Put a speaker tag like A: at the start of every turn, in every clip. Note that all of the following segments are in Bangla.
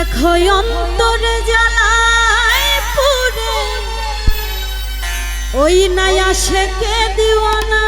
A: দেখো অন্তর জ্বালায় পুরে। ওই নাই আসে কে না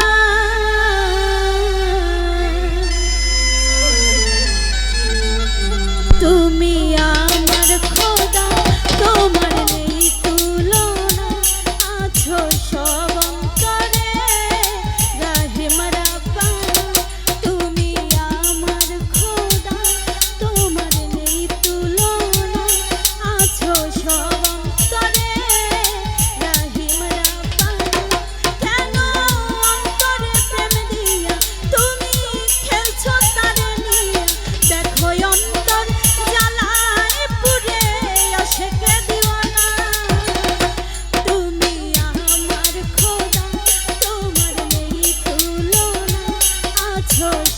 A: choice.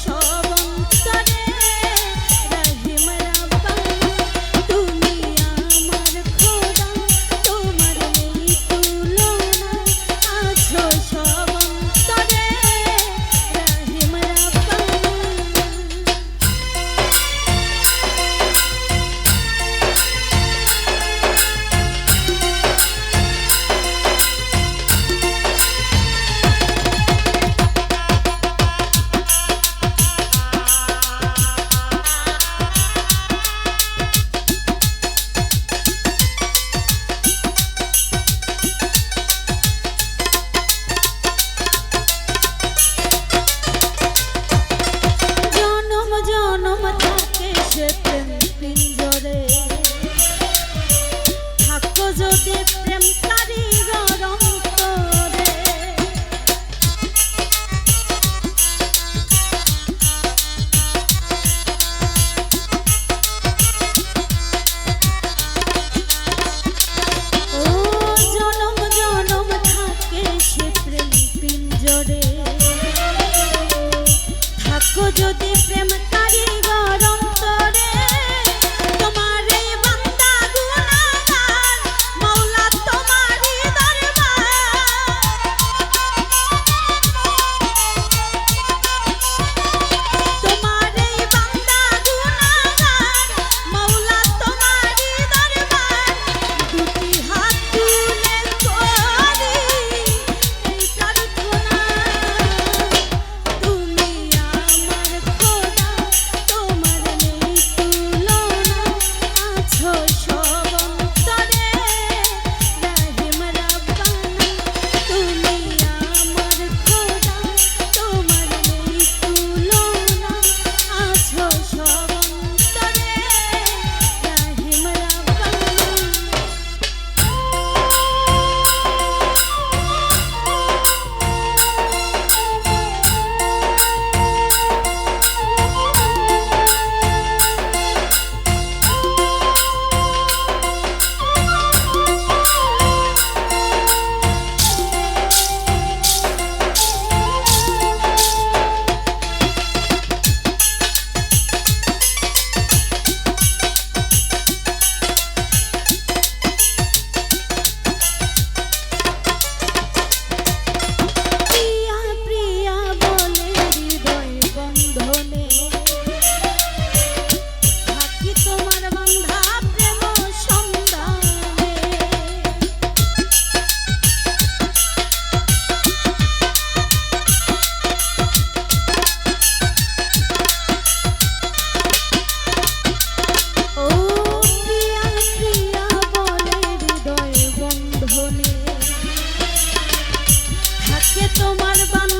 A: জোরে থাকো যদি তোমার বান